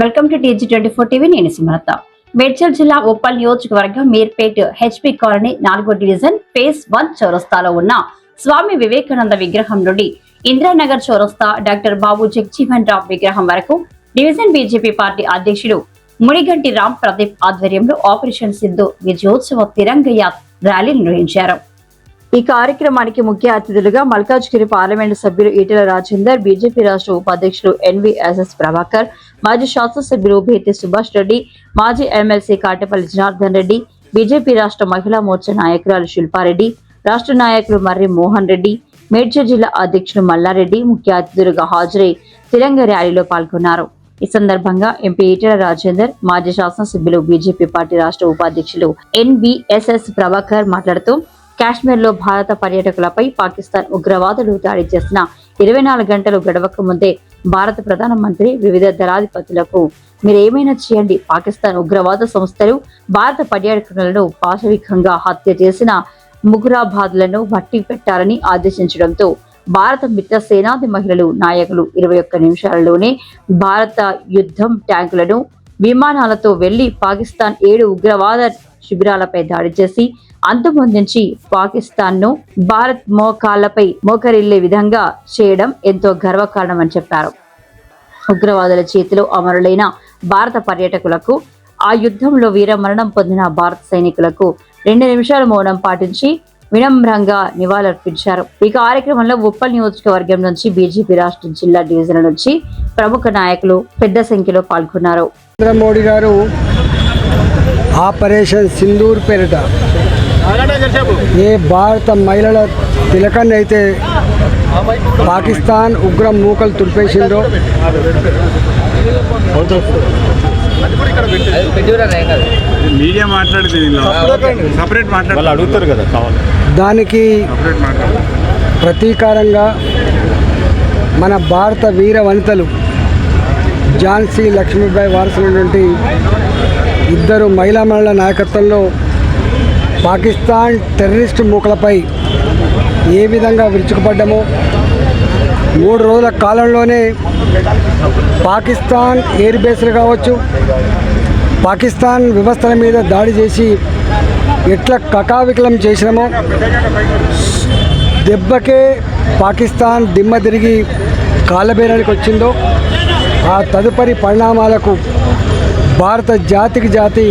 Welcome to TG twenty four TV నేను సుమలత. మేడ్చల్ జిల్లా ఉప్పల్ నియోజకవర్గం మీర్పేట్ హెచ్పి కాలనీ నాలుగో డివిజన్ ఫేస్ వన్ చౌరస్తాలో ఉన్న స్వామి వివేకానంద విగ్రహం నుండి ఇందిరానగర్ చౌరస్తా డాక్టర్ బాబు జగ్జీవన్ రామ్ విగ్రహం వరకు డివిజన్ బీజేపీ పార్టీ అధ్యక్షుడు మునిగంటి రామ్ ప్రదీప్ ఆధ్వర్యంలో ఆపరేషన్ సింధు విజయోత్సవ తిరంగ ర్యాలీ నిర్వహించారు. ఈ కార్యక్రమానికి ముఖ్య అతిథులుగా మల్కాజ్గిరి పార్లమెంటు సభ్యులు ఈటెల రాజేందర్ బీజేపీ రాష్ట్ర ఉపాధ్యక్షులు ఎన్వీఎస్ఎస్ ప్రభాకర్ మాజీ శాసనసభ్యులు భేతి సుభాష్ రెడ్డి మాజీ ఎమ్మెల్సీ కాటేపల్లి జనార్దన్ రెడ్డి బీజేపీ రాష్ట్ర మహిళా మోర్చా నాయకురాలు శిల్పారెడ్డి రాష్ట్ర నాయకులు మర్రి మోహన్ రెడ్డి మేడ్చల్ జిల్లా అధ్యక్షులు మల్లారెడ్డి ముఖ్య అతిథులుగా హాజరై తిరంగ ర్యాలీలో పాల్గొన్నారు. ఈ సందర్భంగా ఎంపీ ఈటెల రాజేందర్ మాజీ శాసనసభ్యులు బీజేపీ పార్టీ రాష్ట్ర ఉపాధ్యక్షులు ఎన్బిఎస్ఎస్ ప్రభాకర్ మాట్లాడుతూ కాశ్మీర్లో భారత పర్యాటకులపై పాకిస్తాన్ ఉగ్రవాదులు దాడి చేసిన ఇరవై నాలుగు గంటలు గడవక ముందే భారత ప్రధానమంత్రి వివిధ దళాధిపతులకు మీరు ఏమైనా చేయండి. పాకిస్తాన్ ఉగ్రవాద సంస్థలు భారత పర్యాటకులను పాశవికంగా హత్య చేసిన ముగురాబాద్లను మట్టి పెట్టాలని ఆదేశించడంతో భారత మిత్ర సేనాది మహిళలు నాయకులు ఇరవై ఒక్క నిమిషాలలోనే భారత యుద్ధం ట్యాంకులను విమానాలతో వెళ్ళి పాకిస్తాన్ ఏడు ఉగ్రవాద శిబిరాలపై దాడి చేసి అంతమొందించి పాకిస్తాన్ను భారత్ మోకాళ్ళపై మోకరిల్లే విధంగా చేయడం ఎంతో గర్వకారణమని చెప్పారు. ఉగ్రవాదుల చేతిలో అమరులైన భారత పర్యాటకులకు ఆ యుద్ధంలో వీరమరణం పొందిన భారత సైనికులకు రెండు నిమిషాల మౌనం పాటించి వినమ్రంగా నివాళులర్పించారు. ఈ కార్యక్రమంలో ఉప్పల్ నియోజకవర్గం నుంచి బీజేపీ రాష్ట్ర జిల్లా డివిజన్ నుంచి ప్రముఖ నాయకులు పెద్ద సంఖ్యలో పాల్గొన్నారు. నరేంద్ర మోడీ గారు ఆపరేషన్ సింధూర్ పేరిట ఏ భారత మహిళల తిలకాన్ని అయితే పాకిస్తాన్ ఉగ్రం మూకలు తుడిపేసిందో మీడియా మాట్లాడితే దీనిలో సపరేట్ మాట్లాడాలి వాళ్ళు అడుగుతారు కదా కావాలి. దానికి ప్రతీకారంగా మన భారత వీర వనితలు ఝాన్సీ లక్ష్మీబాయి వారసులైనటువంటి ఇద్దరు మహిళా మహిళల నాయకత్వంలో పాకిస్తాన్ టెర్రరిస్ట్ మూకలపై ఏ విధంగా విరుచుకుపడ్డామో మూడు రోజుల కాలంలోనే పాకిస్తాన్ ఎయిర్ బేస్లు కావచ్చు పాకిస్తాన్ వ్యవస్థల మీద దాడి చేసి ఎట్లా కకావికలం చేసినామో దెబ్బకే పాకిస్తాన్ దిమ్మ తిరిగి కాళ్ళబేరానికి వచ్చిందో ఆ తదుపరి పరిణామాలకు భారత జాతికి జాతి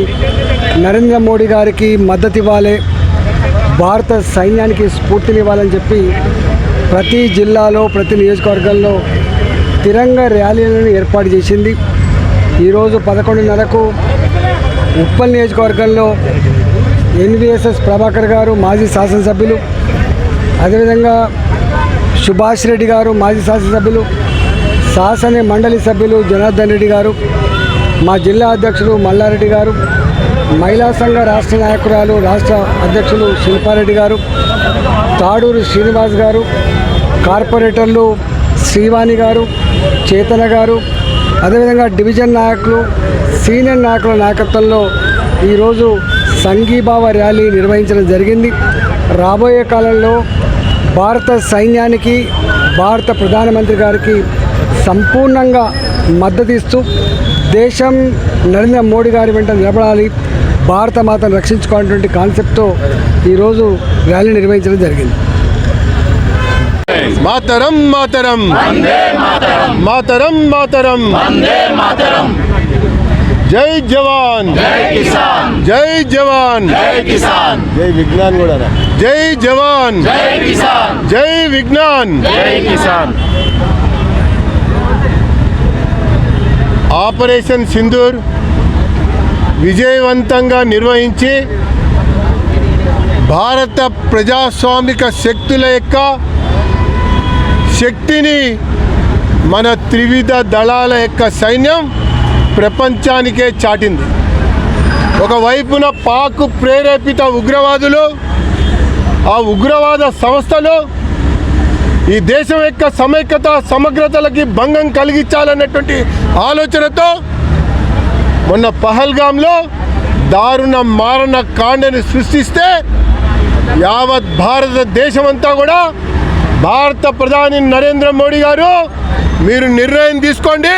నరేంద్ర మోడీ గారికి మద్దతు ఇవ్వాలి. భారత సైన్యానికి స్ఫూర్తినివ్వాలని చెప్పి ప్రతి జిల్లాలో ప్రతి నియోజకవర్గంలో తిరంగ ర్యాలీలను ఏర్పాటు చేసింది. ఈరోజు పదకొండున్నరకు ఉప్పల్ నియోజకవర్గంలో ఎన్విఎస్ఎస్ ప్రభాకర్ గారు మాజీ శాసనసభ్యులు అదేవిధంగా సుభాష్ రెడ్డి గారు మాజీ శాసనసభ్యులు శాసన మండలి సభ్యులు జనార్దన్ రెడ్డి గారు మా జిల్లా అధ్యక్షులు మల్లారెడ్డి గారు మహిళా సంఘ రాష్ట్ర నాయకురాలు రాష్ట్ర అధ్యక్షులు శిల్పారెడ్డి గారు తాడూరు శ్రీనివాస్ గారు కార్పొరేటర్లు శ్రీవాణి గారు చేతన గారు అదేవిధంగా డివిజన్ నాయకులు సీనియర్ నాయకుల నాయకత్వంలో ఈరోజు సంఘీభావ ర్యాలీ నిర్వహించడం జరిగింది. రాబోయే కాలంలో భారత సైన్యానికి భారత ప్రధానమంత్రి గారికి సంపూర్ణంగా మద్దతు ఇస్తూ దేశం నరేంద్ర మోడీ గారి వెంట నిలబడాలి భారత మాతను రక్షించుకోవాలన్నటువంటి కాన్సెప్ట్తో ఈరోజు ర్యాలీ నిర్వహించడం జరిగింది. మాతరం మాతరం. మాతరం. మాతరం జై జవాన్. జై జవాన్. జై విజ్ఞాన్ కూడా జై జవాన్. జై విజ్ఞాన్. ఆపరేషన్ సింధూర్ విజయవంతంగా నిర్వహించి భారత ప్రజాస్వామిక శక్తుల యొక్క శక్తిని మన త్రివిధ దళాల యొక్క సైన్యం ప్రపంచానికే చాటింది. ఒకవైపున పాక్ ప్రేరేపిత ఉగ్రవాదులు ఆ ఉగ్రవాద సంస్థలు ఈ దేశం యొక్క సమైక్యత సమగ్రతలకి భంగం కలిగించాలన్నటువంటి ఆలోచనతో మొన్న పహల్గాంలో దారుణ మారణ కాండని సృష్టిస్తే యావత్ భారతదేశం అంతా కూడా భారత ప్రధాని నరేంద్ర మోడీ గారు మీరు నిర్ణయం తీసుకోండి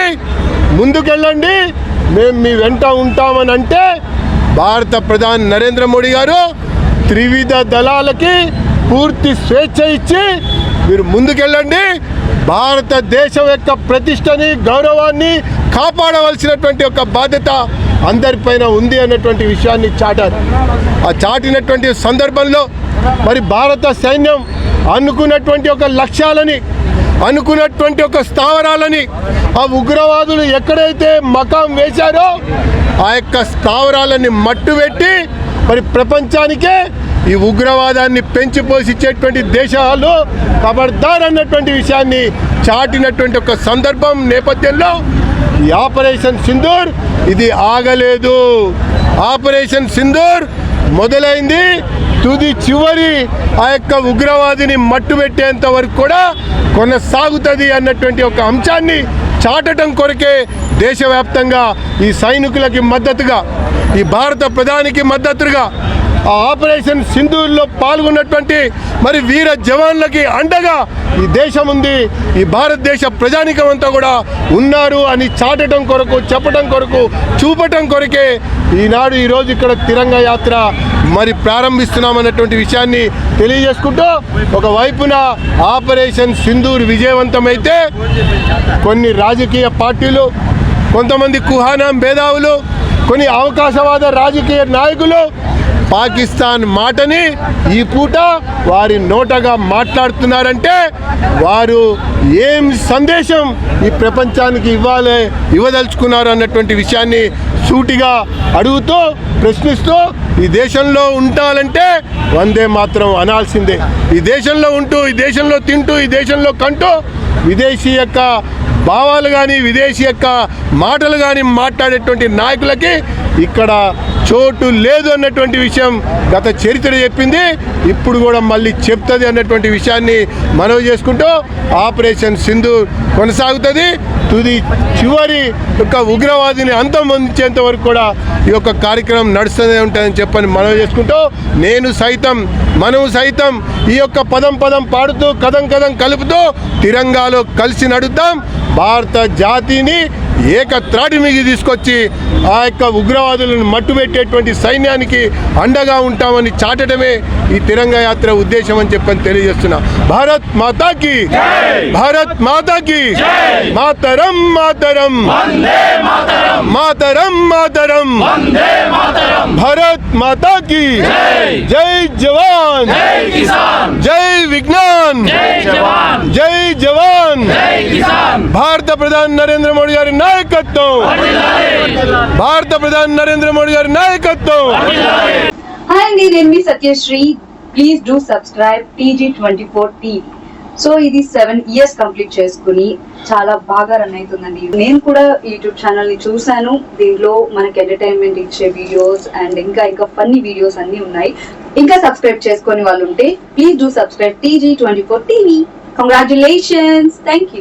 ముందుకెళ్ళండి మేము మీ వెంట ఉంటామని అంటే భారత ప్రధాని నరేంద్ర మోడీ గారు త్రివిధ దళాలకి పూర్తి స్వేచ్ఛ ఇచ్చి మీరు ముందుకెళ్ళండి. భారతదేశం యొక్క ప్రతిష్టని గౌరవాన్ని కాపాడవలసినటువంటి ఒక బాధ్యత అందరిపైన ఉంది అన్నటువంటి విషయాన్ని చాటారు. ఆ చాటినటువంటి సందర్భంలో మరి భారత సైన్యం అనుకున్నటువంటి ఒక లక్ష్యాలని అనుకున్నటువంటి ఒక స్థావరాలని ఆ ఉగ్రవాదులు ఎక్కడైతే మకాం వేశారో ఆ యొక్క స్థావరాలని మట్టుబెట్టి మరి ప్రపంచానికే ఈ ఉగ్రవాదాన్ని పెంచిపోసిచ్చేటువంటి దేశాలు ఖబర్దార్ అన్నటువంటి విషయాన్ని చాటినటువంటి ఒక సందర్భం నేపథ్యంలో ఈ ఆపరేషన్ సింధూర్ ఇది ఆగలేదు. ఆపరేషన్ సింధూర్ మొదలైంది. తుది చివరి ఆ యొక్క ఉగ్రవాదిని మట్టుబెట్టేంత వరకు కూడా కొనసాగుతుంది అన్నటువంటి ఒక అంశాన్ని చాటటం కొరకే దేశవ్యాప్తంగా ఈ సైనికులకి మద్దతుగా ఈ భారత ప్రధానికి మద్దతుగా ఆ ఆపరేషన్ సింధూర్లో పాల్గొన్నటువంటి మరి వీర జవాన్లకి అండగా ఈ దేశం ఉంది. ఈ భారతదేశ ప్రజానికం అంతా కూడా ఉన్నారు అని చాటడం కొరకు చెప్పడం కొరకు చూపటం కొరకే ఈనాడు ఈరోజు ఇక్కడ తిరంగ యాత్ర మరి ప్రారంభిస్తున్నామన్నటువంటి విషయాన్ని తెలియజేసుకుంటూ ఒకవైపున ఆపరేషన్ సింధూర్ విజయవంతమైతే కొన్ని రాజకీయ పార్టీలు కొంతమంది కుహానా భేదావులు కొన్ని అవకాశవాద రాజకీయ నాయకులు పాకిస్తాన్ మాటని ఈ పూట వారి నోటగా మాట్లాడుతున్నారంటే వారు ఏం సందేశం ఈ ప్రపంచానికి ఇవ్వాలి ఇవ్వదలుచుకున్నారు అన్నటువంటి విషయాన్ని సూటిగా అడుగుతూ ప్రశ్నిస్తూ ఈ దేశంలో ఉండాలంటే వందే మాత్రం అనాల్సిందే. ఈ దేశంలో ఉంటూ ఈ దేశంలో తింటూ ఈ దేశంలో కంటూ విదేశీ యొక్క భావాలు కానీ విదేశీ యొక్క మాటలు కానీ మాట్లాడేటువంటి నాయకులకి ఇక్కడ చోటు లేదు అన్నటువంటి విషయం గత చరిత్ర చెప్పింది. ఇప్పుడు కూడా మళ్ళీ చెప్తుంది అన్నటువంటి విషయాన్ని మనవి చేసుకుంటూ ఆపరేషన్ సింధు కొనసాగుతుంది. తుది చివరి యొక్క ఉగ్రవాదిని అంతమొందించేంత వరకు కూడా ఈ యొక్క కార్యక్రమం నడుస్తూనే ఉంటుందని చెప్పని మనవి చేసుకుంటూ నేను సైతం మనము సైతం ఈ యొక్క పదం పదం పాడుతూ కథం కథం కలుపుతూ తిరంగాలో కలిసి నడుద్దాం. భారత జాతిని ఏకత్రాటి మీద తీసుకొచ్చి ఆ యొక్క ఉగ్రవాదులను మట్టుబెట్టేటువంటి సైన్యానికి అండగా ఉంటామని చాటడమే ఈ తిరంగ యాత్ర ఉద్దేశం అని చెప్పని తెలియజేస్తున్నా. భారత్ మాతాకి భారత్ మాతాకి మాతరం మాతరం! మాతరం! మాతరం భారత్ మాతాకి జై! జవాన్! జై విజ్ఞాన్! జై జవాన్! భారత ప్రధాని నరేంద్ర మోడీ గారి నాయకత్వం. భారత ప్రధాని నరేంద్ర మోడీ గారి నాయకత్వం. హాయ్ అండి నేను మీ Satyasri. Please do subscribe TG twenty four TV so ఇది సెవెన్ ఇయర్స్ కంప్లీట్ చేసుకుని చాలా బాగా రన్ అవుతుందండి. నేను కూడా యూట్యూబ్ ఛానల్ని చూశాను. దీంట్లో మనకి ఎంటర్టైన్మెంట్ ఇచ్చే వీడియోస్ అండ్ ఇంకా ఇంకా ఫన్నీ వీడియోస్ అన్ని ఉన్నాయి. ఇంకా సబ్స్క్రైబ్ చేసుకొని వాళ్ళు ఉంటే please do subscribe TG twenty four TV congratulations thank you